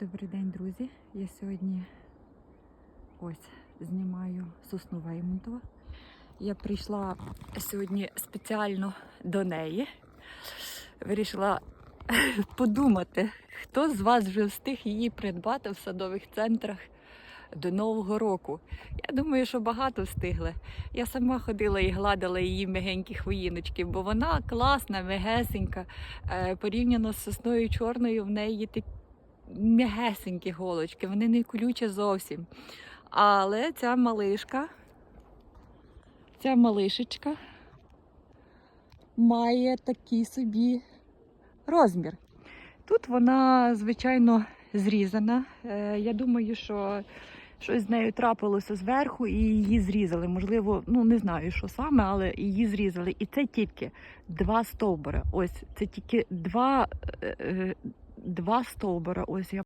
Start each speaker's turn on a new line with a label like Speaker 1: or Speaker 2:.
Speaker 1: Добрий день, друзі. Я сьогодні ось знімаю сосну Веймонтова. Я прийшла сьогодні спеціально до неї. Вирішила подумати, хто з вас вже встиг її придбати в садових центрах до Нового року. Я думаю, що багато встигли. Я сама ходила і гладила її м'ягенькі хвоїночки, бо вона класна, м'ягесенька. Е, Порівняно з сосною чорною, в неї такі м'ягесенькі голочки, вони не колючі зовсім. Але ця малишка, ця малишечка має такий собі розмір. Тут вона, звичайно, зрізана. Е, Я думаю, що щось з нею трапилося зверху і її зрізали. Можливо, ну не знаю, що саме, але її зрізали. І це тільки два стовбури. Ось це тільки два, е, е, два стовбура. Ось я